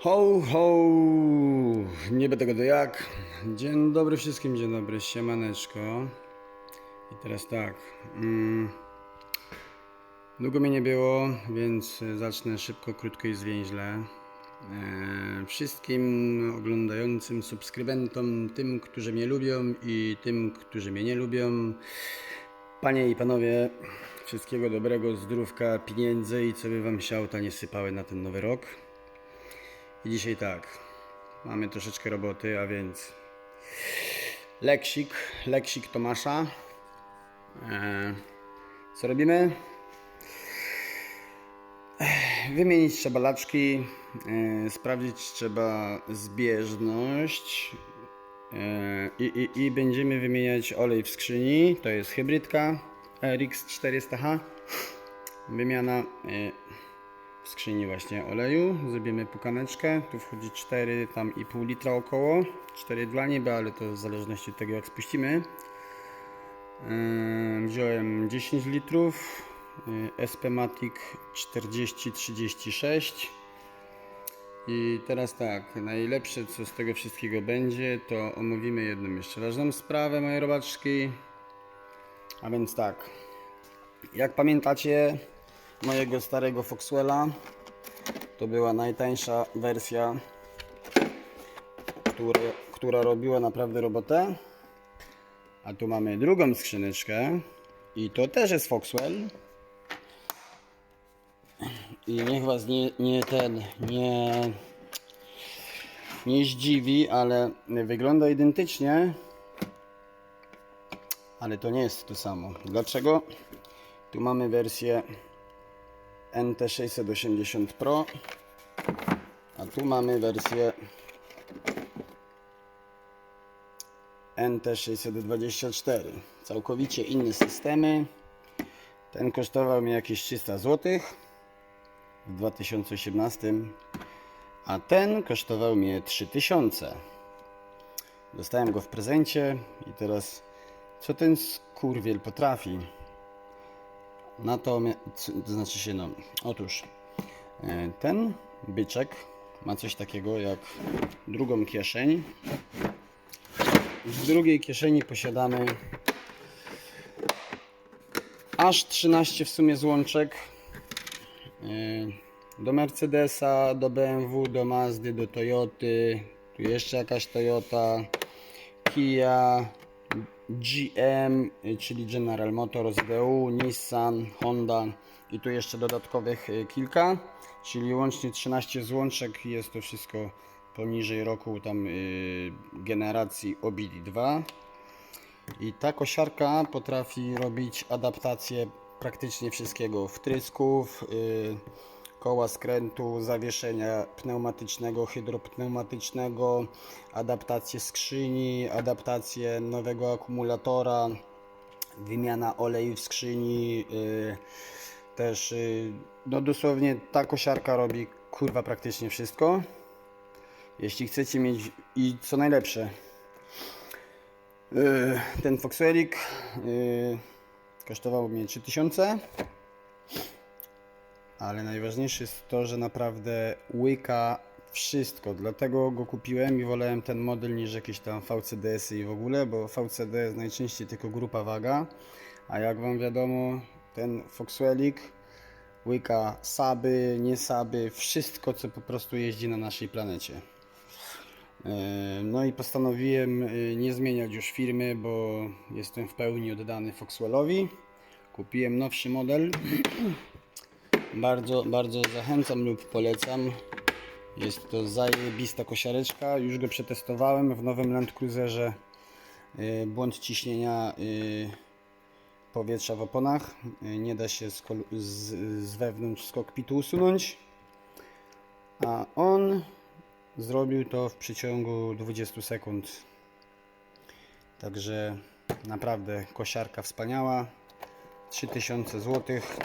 Ho, ho! Nie będę go jak. Dzień dobry wszystkim, dzień dobry, siemaneczko. I teraz tak. Mm, długo mnie nie było, więc zacznę szybko, krótko i zwięźle. E, wszystkim oglądającym, subskrybentom, tym, którzy mnie lubią i tym, którzy mnie nie lubią. Panie i panowie, wszystkiego dobrego, zdrówka, pieniędzy i co by wam się auta nie sypały na ten nowy rok. I dzisiaj tak, mamy troszeczkę roboty, a więc leksik, leksik Tomasza. E, co robimy? Wymienić trzeba laczki, e, sprawdzić trzeba zbieżność e, i, i, i będziemy wymieniać olej w skrzyni. To jest hybrydka RX 400H. Wymiana e, w skrzyni właśnie oleju. Zrobimy pukaneczkę. Tu wchodzi 4, tam i pół litra około. 4 dla nieba, ale to w zależności od tego jak spuścimy. Wziąłem 10 litrów. yy, SP Matic 4036. I teraz tak, najlepsze co z tego wszystkiego będzie, to omówimy jedną jeszcze ważną sprawę moje robaczki. A więc tak, jak pamiętacie mojego starego Foxwella, to była najtańsza wersja, która, która robiła naprawdę robotę. A tu mamy drugą skrzyneczkę i to też jest Foxwell. I niech was nie, nie ten, nie, nie zdziwi, ale wygląda identycznie. Ale to nie jest to samo. Dlaczego? Tu mamy wersję NT680 Pro, a tu mamy wersję NT624. Całkowicie inne systemy. Ten kosztował mi jakieś 300 zł w 2018, a ten kosztował mnie 3000. Dostałem go w prezencie i teraz co ten skurwiel potrafi? Na to, mia- c- to znaczy się no, otóż e, ten byczek ma coś takiego jak drugą kieszeń. W drugiej kieszeni posiadamy aż 13 w sumie złączek e, do Mercedesa, do BMW, do Mazdy, do Toyoty, tu jeszcze jakaś Toyota, Kia, GM, czyli General Motors, BU, Nissan, Honda i tu jeszcze dodatkowych y, kilka, czyli łącznie 13 złączek. Jest to wszystko poniżej roku tam y, generacji OBD2. I ta kosiarka potrafi robić adaptację praktycznie wszystkiego wtrysków, y, koła skrętu, zawieszenia pneumatycznego, hydropneumatycznego, adaptację skrzyni, adaptację nowego akumulatora, wymiana oleju w skrzyni, y, też y, no dosłownie ta kosiarka robi kurwa praktycznie wszystko. Jeśli chcecie mieć i co najlepsze, y, ten Foxwellik y, kosztował mnie 3000 ale najważniejsze jest to, że naprawdę łyka wszystko, dlatego go kupiłem i wolałem ten model niż jakieś tam VCDS-y i w ogóle, bo VCD jest najczęściej tylko grupa waga, a jak Wam wiadomo, ten Foxwellik łyka saby, nie saby, wszystko co po prostu jeździ na naszej planecie. E, No i postanowiłem e, nie zmieniać już firmy, bo jestem w pełni oddany Foxwellowi. Kupiłem nowszy model. Bardzo, bardzo zachęcam lub polecam. Jest to zajebista kosiareczka. Już go przetestowałem w nowym Land Cruiserze. Yy, Błąd ciśnienia yy, powietrza w oponach. Yy, Nie da się z, z, z wewnątrz z kokpitu usunąć. A on zrobił to w przeciągu 20 sekund. Także naprawdę kosiarka wspaniała. 3000 złotych.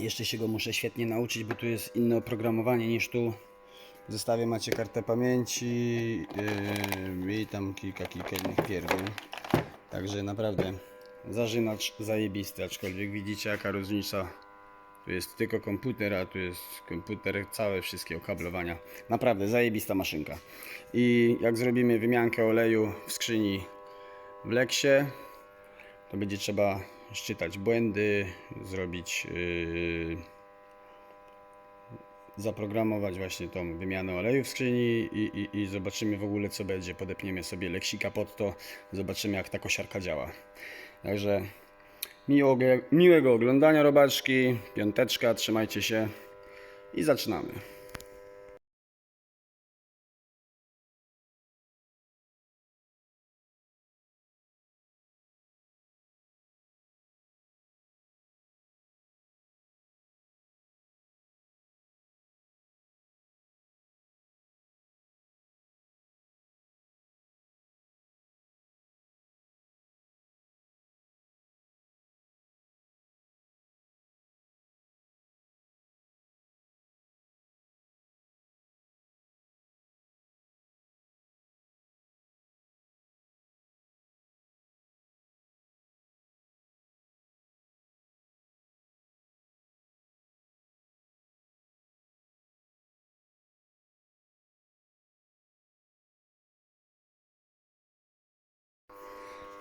Jeszcze się go muszę świetnie nauczyć, bo tu jest inne oprogramowanie niż tu. W zestawie macie kartę pamięci yy, i tam kilka, kilka innych pierdół. Także naprawdę zażynacz zajebisty, aczkolwiek widzicie jaka różnica Tu jest tylko komputer, a tu jest komputer, całe wszystkie okablowania. Naprawdę zajebista maszynka. I jak zrobimy wymiankę oleju w skrzyni w Leksie, to będzie trzeba szczytać błędy, zrobić, yy, zaprogramować właśnie tą wymianę oleju w skrzyni i, i, i zobaczymy w ogóle co będzie. Podepniemy sobie leksika pod to, zobaczymy jak ta kosiarka działa. Także miłego, miłego oglądania robaczki, piąteczka, trzymajcie się i zaczynamy.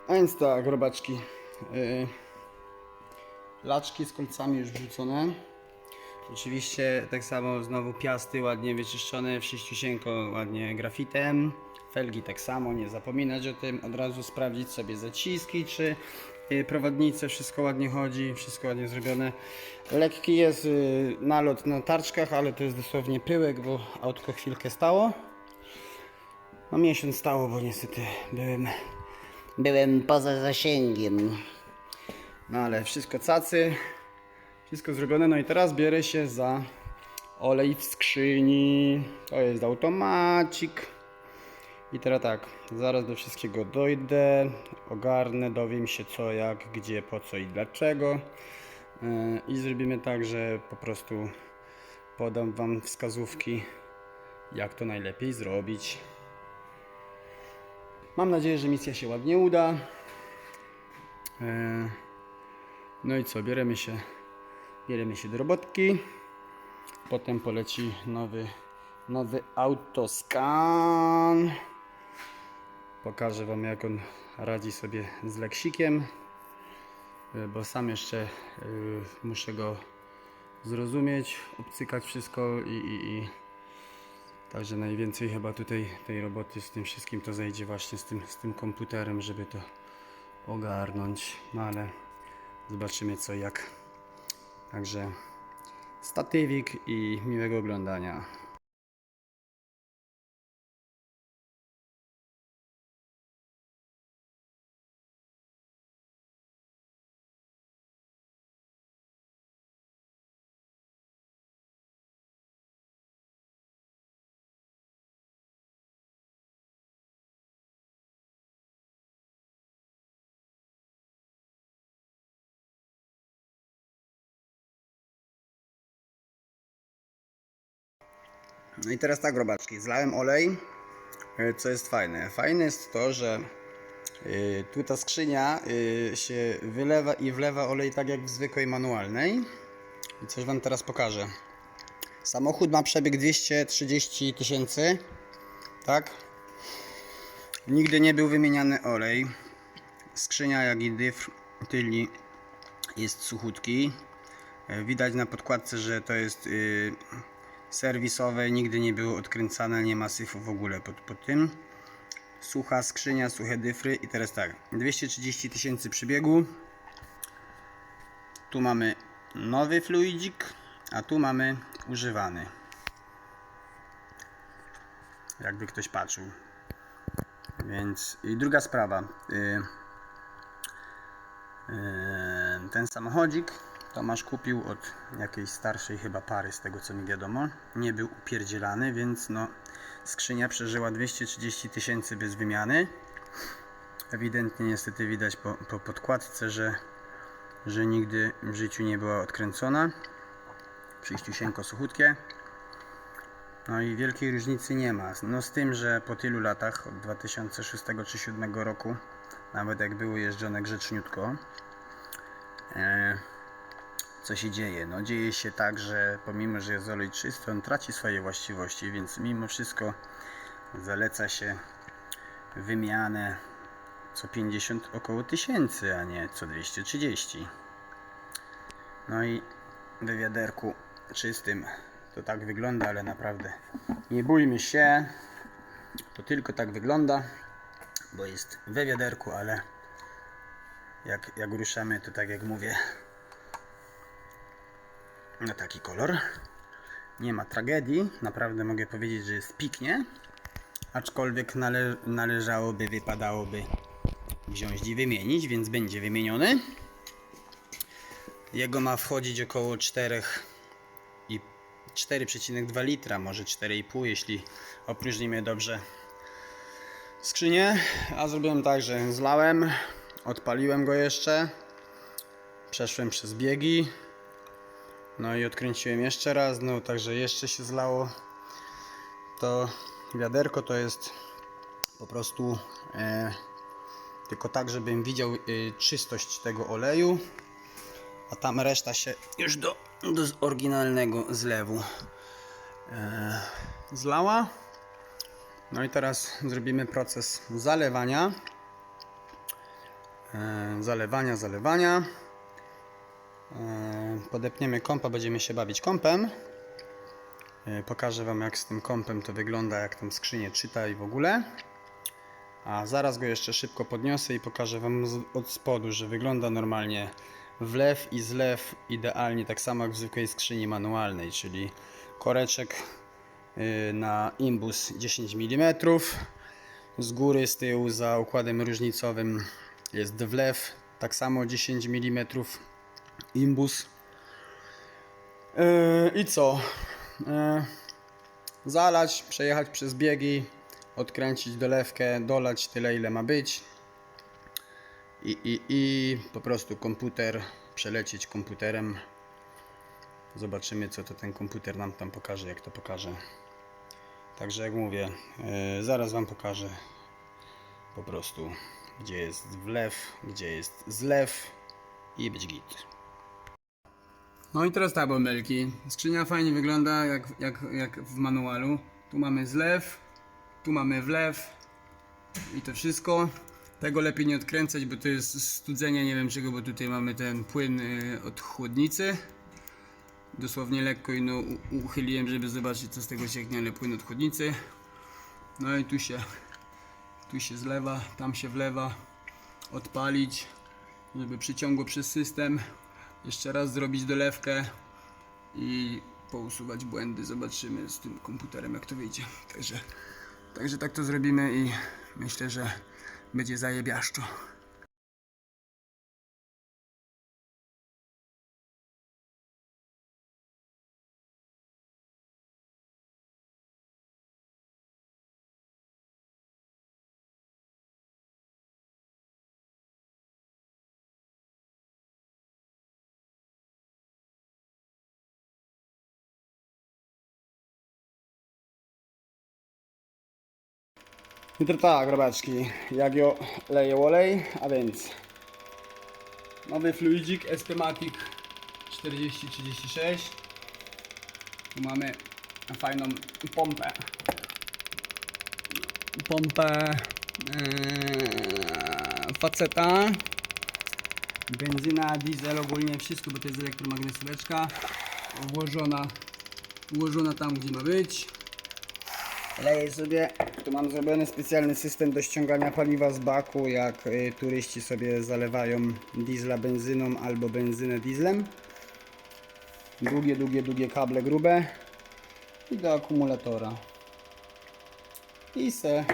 A więc tak, robaczki. Yy, laczki z kolcami już wrzucone. Oczywiście tak samo znowu piasty ładnie wyczyszczone, wszyściusieńko ładnie grafitem. Felgi tak samo, nie zapominać o tym, od razu sprawdzić sobie zaciski, czy yy, prowadnice, wszystko ładnie chodzi, wszystko ładnie zrobione. Lekki jest yy, nalot na tarczkach, ale to jest dosłownie pyłek, bo autko chwilkę stało. No miesiąc stało, bo niestety byłem Byłem poza zasięgiem. No ale wszystko cacy, wszystko zrobione. No i teraz bierę się za olej w skrzyni. To jest automacik. I teraz tak, zaraz do wszystkiego dojdę, ogarnę, dowiem się co, jak, gdzie, po co i dlaczego. Yy, I zrobimy tak, że po prostu podam Wam wskazówki, jak to najlepiej zrobić. Mam nadzieję, że misja się ładnie uda. E, No i co, bierzemy się, bierzemy się do robotki. Potem poleci nowy, nowy autoscan. Pokażę Wam jak on radzi sobie z leksikiem, e, bo sam jeszcze e, muszę go zrozumieć, obcykać wszystko i, i, i Także najwięcej chyba tutaj tej roboty z tym wszystkim to zejdzie właśnie z tym, z tym komputerem, żeby to ogarnąć. No ale zobaczymy co jak. Także statywik i miłego oglądania. No i teraz tak, robaczki, zlałem olej. E, Co jest fajne? Fajne jest to, że y, tu ta skrzynia y, się wylewa i wlewa olej tak jak w zwykłej manualnej. I coś Wam teraz pokażę. Samochód ma przebieg 230 tysięcy, tak? Nigdy nie był wymieniany olej. Skrzynia jak i dyfr tylni jest suchutki. E, Widać na podkładce, że to jest y, serwisowe, nigdy nie było odkręcane, nie ma syfu w ogóle pod, pod tym. Sucha skrzynia, suche dyfry i teraz tak, 230 tysięcy przybiegu. Tu mamy nowy fluidzik, a tu mamy używany. Jakby ktoś patrzył. Więc i druga sprawa. Y, y, ten samochodzik Tomasz kupił od jakiejś starszej chyba pary, z tego co mi wiadomo. Nie był upierdzielany, więc no skrzynia przeżyła 230 tysięcy bez wymiany. Ewidentnie niestety widać po, po podkładce, że, że nigdy w życiu nie była odkręcona. Przyjściusieńko suchutkie. No i wielkiej różnicy nie ma. No z tym, że po tylu latach, od 2006 czy 2007 roku, nawet jak były jeżdżone grzeczniutko, e, co się dzieje? No dzieje się tak, że pomimo, że jest olej czysty, on traci swoje właściwości, więc mimo wszystko zaleca się wymianę co 50 około tysięcy, a nie co 230. No i we wiaderku czystym to tak wygląda, ale naprawdę nie bójmy się. To tylko tak wygląda, bo jest we wiaderku, ale jak, jak ruszamy, to tak jak mówię, na taki kolor. Nie ma tragedii, naprawdę mogę powiedzieć, że jest piknie, aczkolwiek nale, należałoby, wypadałoby wziąć i wymienić, więc będzie wymieniony. Jego ma wchodzić około 4 i 4,2 litra, może 4,5, jeśli opróżnimy dobrze skrzynię. A zrobiłem tak, że zlałem, odpaliłem go jeszcze, przeszłem przez biegi, no i odkręciłem jeszcze raz, no także jeszcze się zlało. To wiaderko to jest po prostu e, tylko tak, żebym widział e, czystość tego oleju, a tam reszta się już do, do oryginalnego zlewu e, zlała. No i teraz zrobimy proces zalewania. E, zalewania, zalewania. E, podepniemy kompa, będziemy się bawić kompem. E, pokażę Wam jak z tym kompem to wygląda, jak tam skrzynię czyta i w ogóle. A zaraz go jeszcze szybko podniosę i pokażę Wam od spodu, że wygląda normalnie wlew i zlew idealnie tak samo jak w zwykłej skrzyni manualnej, czyli koreczek y, na imbus 10 mm. Z góry, z tyłu za układem różnicowym jest wlew, tak samo 10 mm imbus. Yy, I co? Yy, zalać, przejechać przez biegi, odkręcić dolewkę, dolać tyle ile ma być. I, i, I po prostu komputer, przelecieć komputerem. Zobaczymy co to ten komputer nam tam pokaże, jak to pokaże. Także jak mówię, yy, zaraz Wam pokażę po prostu gdzie jest wlew, gdzie jest zlew i być git. No i teraz tak, bąbelki. Skrzynia fajnie wygląda jak, jak, jak w manualu. Tu mamy zlew, tu mamy wlew i to wszystko. Tego lepiej nie odkręcać, bo to jest studzenie, nie wiem czego, bo tutaj mamy ten płyn y, od chłodnicy. Dosłownie lekko i no, uchyliłem, żeby zobaczyć co z tego cieknie, ale płyn od chłodnicy. No i tu się, tu się zlewa, tam się wlewa. Odpalić, żeby przyciągło przez system. Jeszcze raz zrobić dolewkę i pousuwać błędy. Zobaczymy z tym komputerem jak to wyjdzie. Także, także tak to zrobimy i myślę, że będzie zajebiaszczo. I tak, robaczki, jak jo leję olej, a więc nowy fluidzik Estematic 4036 tu mamy fajną pompę. Pompę ee, faceta. Benzyna, diesel, ogólnie wszystko, bo to jest elektromagnesóweczka włożona, włożona tam gdzie ma być Leję sobie, tu mam zrobiony specjalny system do ściągania paliwa z baku, jak y, turyści sobie zalewają diesla benzyną albo benzynę dieslem. Długie, długie, długie kable grube i do akumulatora. I se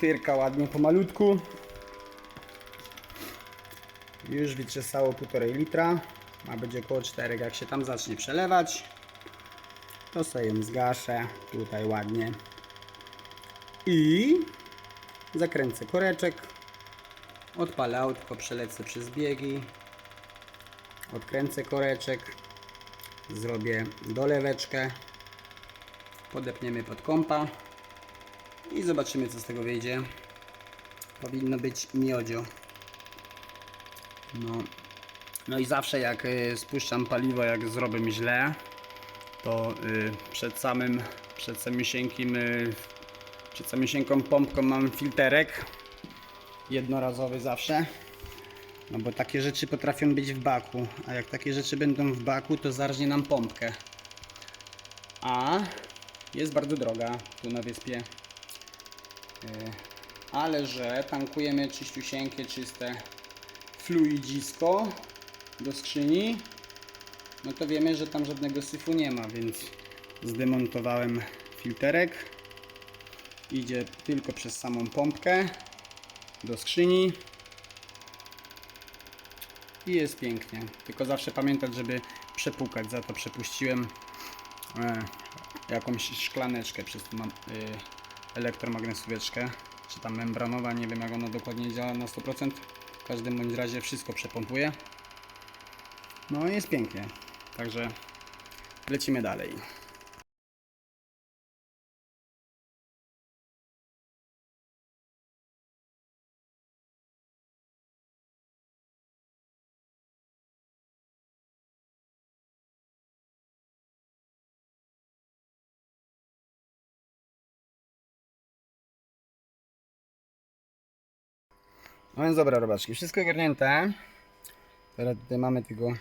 tyrka ładnie pomalutku. Już wytrzesało 1,5 litra, ma być około 4, jak się tam zacznie przelewać to sobie ją zgaszę tutaj ładnie i zakręcę koreczek. Odpalę autko, przelecę przez biegi. Odkręcę koreczek. Zrobię doleweczkę. Podepniemy pod kompa. I zobaczymy co z tego wyjdzie. Powinno być miodzio. No. No i zawsze jak y, spuszczam paliwo, jak zrobię źle, to y, przed samym, przed samisieńkim, y, przed samisieńką pompką mam filterek. Jednorazowy zawsze. No bo takie rzeczy potrafią być w baku, a jak takie rzeczy będą w baku, to zarżnie nam pompkę. A jest bardzo droga tu na wyspie. Y, Ale że tankujemy czyściusieńkie, czyste fluidzisko do skrzyni, no to wiemy, że tam żadnego syfu nie ma, więc zdemontowałem filterek. Idzie tylko przez samą pompkę do skrzyni i jest pięknie. Tylko zawsze pamiętać, żeby przepukać. Za to przepuściłem e, jakąś szklaneczkę przez tą y, elektromagnetóweczkę, czy tam membranowa, nie wiem jak ona dokładnie działa na 100%. W każdym bądź razie wszystko przepompuje. No i jest pięknie. Także lecimy dalej. No więc dobra robaczki, wszystko ogarnięte. Teraz tutaj mamy tego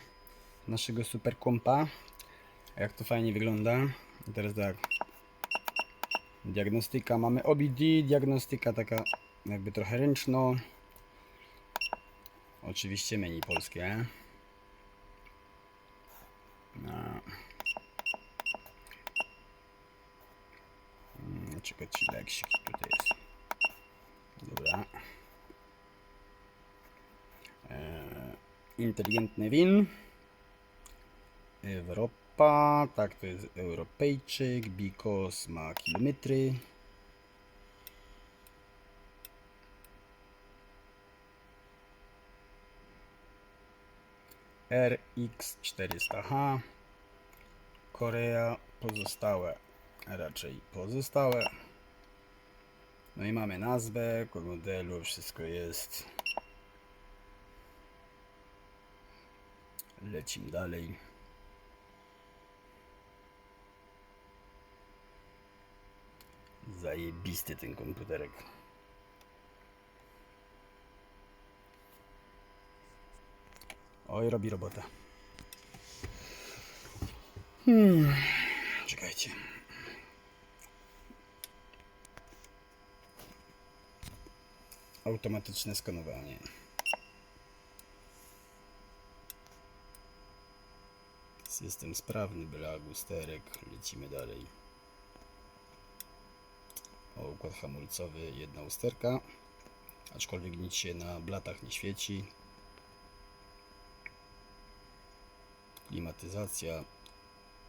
naszego super kompa. Jak to fajnie wygląda. I teraz tak. Diagnostyka mamy OBD, diagnostyka taka jakby trochę ręczno. Oczywiście menu polskie. No. Mm, Czekajcie, leksik tutaj jest. Dobra. Inteligentny win. Europa, tak to jest Europejczyk, Bikos ma kilometry. RX400H Korea pozostałe raczej pozostałe no i mamy nazwę, modelu, wszystko jest Lecimy dalej. Zajebisty ten komputerek. Oj, robi robotę. Hmm. Czekajcie. Automatyczne skanowanie. System sprawny, byle gusterek. Lecimy dalej. O, układ hamulcowy, jedna usterka. Aczkolwiek nic się na blatach nie świeci. Klimatyzacja.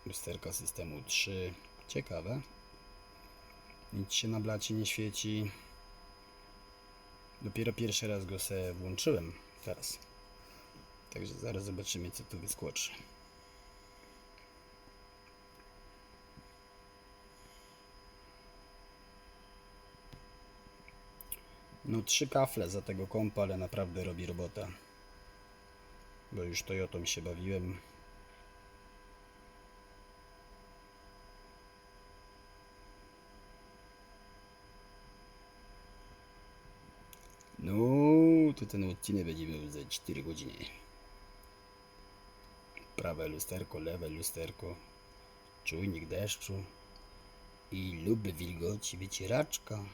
Usterka systemu 3. Ciekawe. Nic się na blacie nie świeci. Dopiero pierwszy raz go sobie włączyłem teraz. Także zaraz zobaczymy co tu wyskoczy. No trzy kafle za tego kompa, ale naprawdę robi robota. Bo już Toyotą się bawiłem. No, to ten odcinek będzie miał za 4 godziny. Prawe lusterko, lewe lusterko, czujnik deszczu i luby wilgoci wycieraczka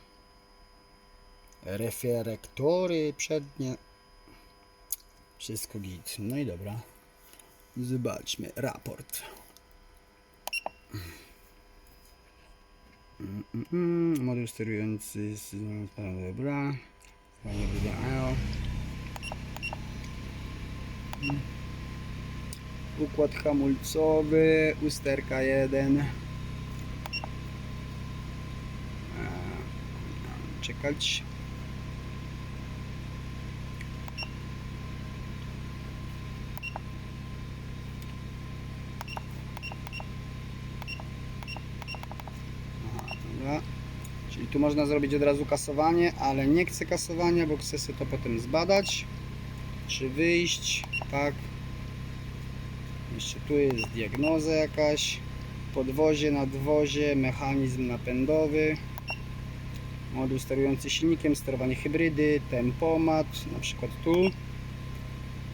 reflektory przednie. Wszystko git. No i dobra. Zobaczmy raport. Mm, mm, mm. Sterujący z dobra fajnie wyglądają. Układ hamulcowy usterka 1 czekać Dobra. Czyli tu można zrobić od razu kasowanie, ale nie chcę kasowania, bo chcę sobie to potem zbadać. Czy wyjść, tak. Jeszcze tu jest diagnoza jakaś. Podwozie, nadwozie, mechanizm napędowy. Moduł sterujący silnikiem, sterowanie hybrydy, tempomat, na przykład tu.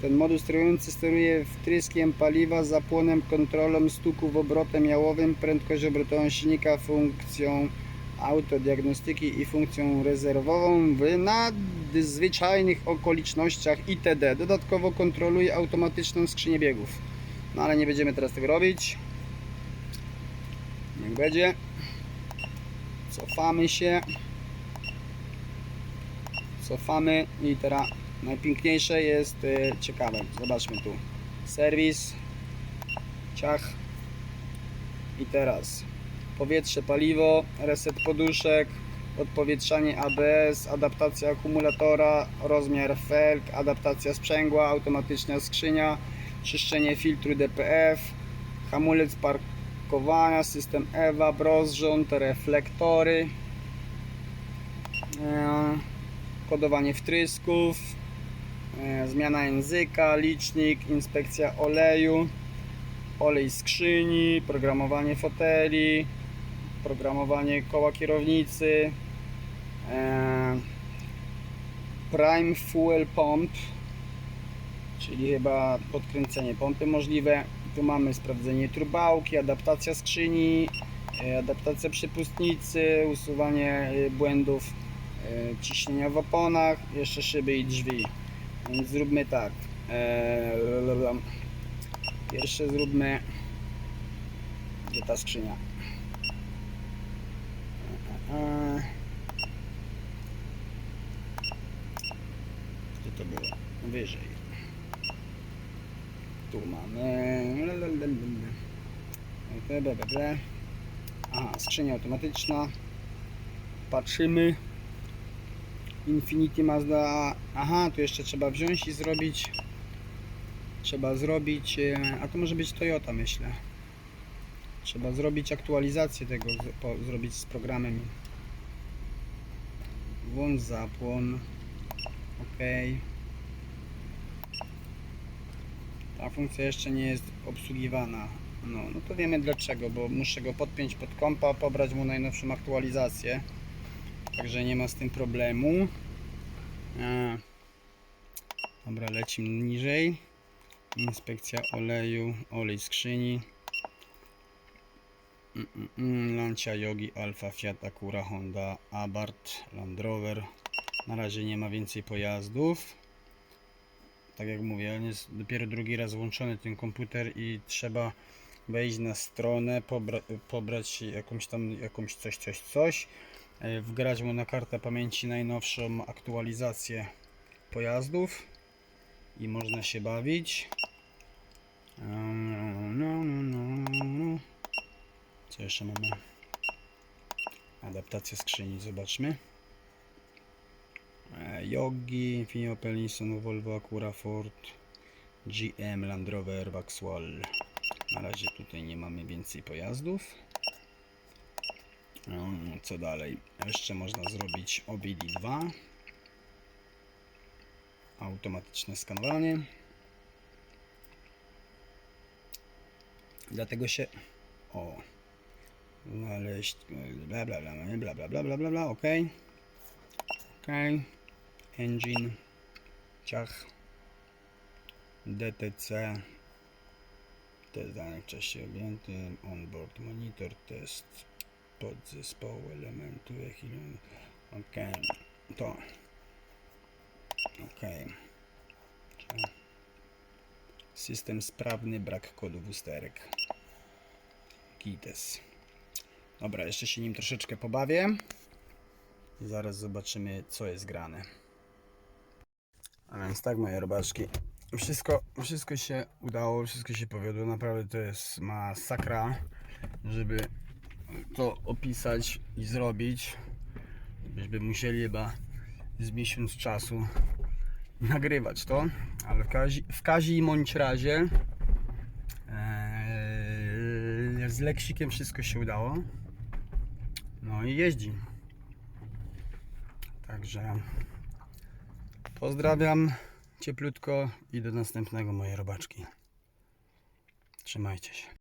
Ten moduł sterujący steruje wtryskiem paliwa, zapłonem, kontrolą stuków, obrotem jałowym, prędkość obrotową silnika, funkcją autodiagnostyki i funkcją rezerwową w nadzwyczajnych okolicznościach itd. Dodatkowo kontroluje automatyczną skrzynię biegów. No ale nie będziemy teraz tego robić. Niech będzie. Cofamy się. Cofamy i teraz najpiękniejsze jest y, ciekawe. Zobaczmy tu. Serwis. Ciach. I teraz powietrze, paliwo, reset poduszek, odpowietrzanie ABS, adaptacja akumulatora, rozmiar felg, adaptacja sprzęgła, automatyczna skrzynia, czyszczenie filtru DPF, hamulec parkowania, system EWA, rozrząd, reflektory, e, kodowanie wtrysków, e, zmiana języka, licznik, inspekcja oleju, olej skrzyni, programowanie foteli, programowanie koła kierownicy, e, Prime Fuel Pump, czyli chyba podkręcenie pompy możliwe. Tu mamy sprawdzenie turbałki, adaptacja skrzyni, e, adaptacja przepustnicy, usuwanie e, błędów ciśnienia w oponach, jeszcze szyby i drzwi. Więc zróbmy tak. Pierwsze zróbmy. Gdzie ta skrzynia? E, e, e. Gdzie to było? Wyżej. Tu mamy. Aha, skrzynia automatyczna. Patrzymy. Infinity Mazda. Aha, tu jeszcze trzeba wziąć i zrobić. Trzeba zrobić. e, A to może być Toyota, myślę. Trzeba zrobić aktualizację tego, po, zrobić z programem. Włącz zapłon. OK. Ta funkcja jeszcze nie jest obsługiwana. No, no to wiemy dlaczego, bo muszę go podpiąć pod kompa, pobrać mu najnowszą aktualizację. Także nie ma z tym problemu. A. Dobra, lecimy niżej. Inspekcja oleju, olej skrzyni. Mm, Lancia Yogi, Alfa, Fiat, Acura, Honda, Abarth, Land Rover. Na razie nie ma więcej pojazdów. Tak jak mówię, on jest dopiero drugi raz włączony ten komputer i trzeba wejść na stronę, pobra pobrać jakąś tam, jakąś coś, coś, coś, e, wgrać mu na kartę pamięci najnowszą aktualizację pojazdów i można się bawić. Eee, No, no, no, no. Co jeszcze mamy? Adaptacja skrzyni, zobaczmy. E, Yogi, Infinio Pelinson, Volvo, Acura, Ford, GM, Land Rover, Vauxhall. Na razie tutaj nie mamy więcej pojazdów. Mm, Co dalej? Jeszcze można zrobić OBD2. Automatyczne skanowanie. Dlatego się. O. No Znaleźć, no bla bla bla, bla bla bla bla bla bla, ok. Ok. Engine, ciach, DTC, test danych w czasie objętym, onboard monitor, test podzespołu elementu, jaki ok. To. Ok. System sprawny, brak kodów usterek. Kites. Dobra, jeszcze się nim troszeczkę pobawię. I zaraz zobaczymy, co jest grane. A więc tak, moje robaczki. Wszystko, wszystko się udało, wszystko się powiodło. Naprawdę to jest masakra, żeby to opisać i zrobić. Byśmy musieli chyba z miesiąc czasu nagrywać to, ale w, kazi, w kazi bądź razie eee, z leksikiem wszystko się udało. No i jeździ. Także pozdrawiam cieplutko i do następnego moje robaczki. Trzymajcie się.